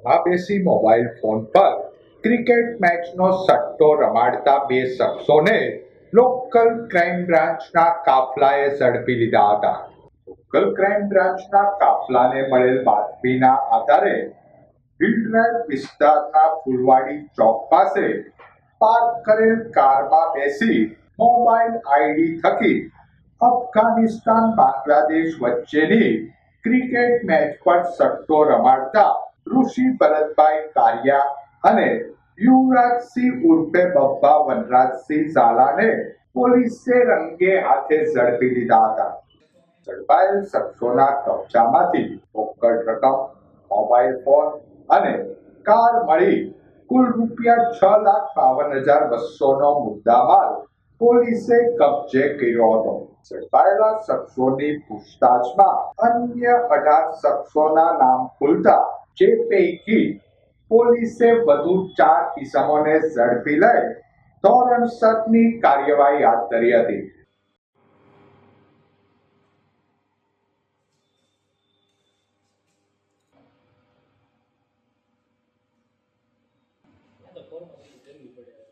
કારમાં બેસી mobile phone પર ક્રિકેટ મેચનો સટ્ટો રમાડતા બે શખ્સોને લોકલ ક્રાઇમ બ્રાન્ચના કાફલાએ ઝડપી લીધા હતા. લોકલ ક્રાઇમ બ્રાન્ચના કાફલાને મળેલ બાતમીના આધારે હિલ વિસ્તારના ફુલવાડી ચોક પાસે પાર્ક કરેલ કારમાં બેસી મોબાઈલ આઈડી થકી અફઘાનિસ્તાન બાંગ્લાદેશ વચ્ચેની ક્રિકેટ મેચ પર સટ્ટો રમાડતા ઋષિ ભરતભાઈ કારિયા અને યુવરાજસિંહ ઉર્ફે બબ્બા વનરાજસિંહ ઝાલાને પોલીસે રંગે હાથે ઝડપી લીધા હતા. ઝડપાયેલ શખ્સોના કબજામાંથી રોકડ રકમ, મોબાઈલ ફોન અને કાર મળી કુલ રૂપિયા છ લાખ બાવન હજાર બસો નો મુદ્દામાલ પોલીસે કબજે કર્યો હતો. ઝડપાયેલા શખ્સોની પૂછતાછમાં અન્ય અઢાર શખ્સોના નામ ખુલતા જે પૈકી પોલીસે વધુ ચાર કિસમોને ઝડપી લઈ ધોરણસરની કાર્યવાહી હાથ ધરી હતી આ તો ફોર્મ કરવી પડે અને નાના મોટાની જો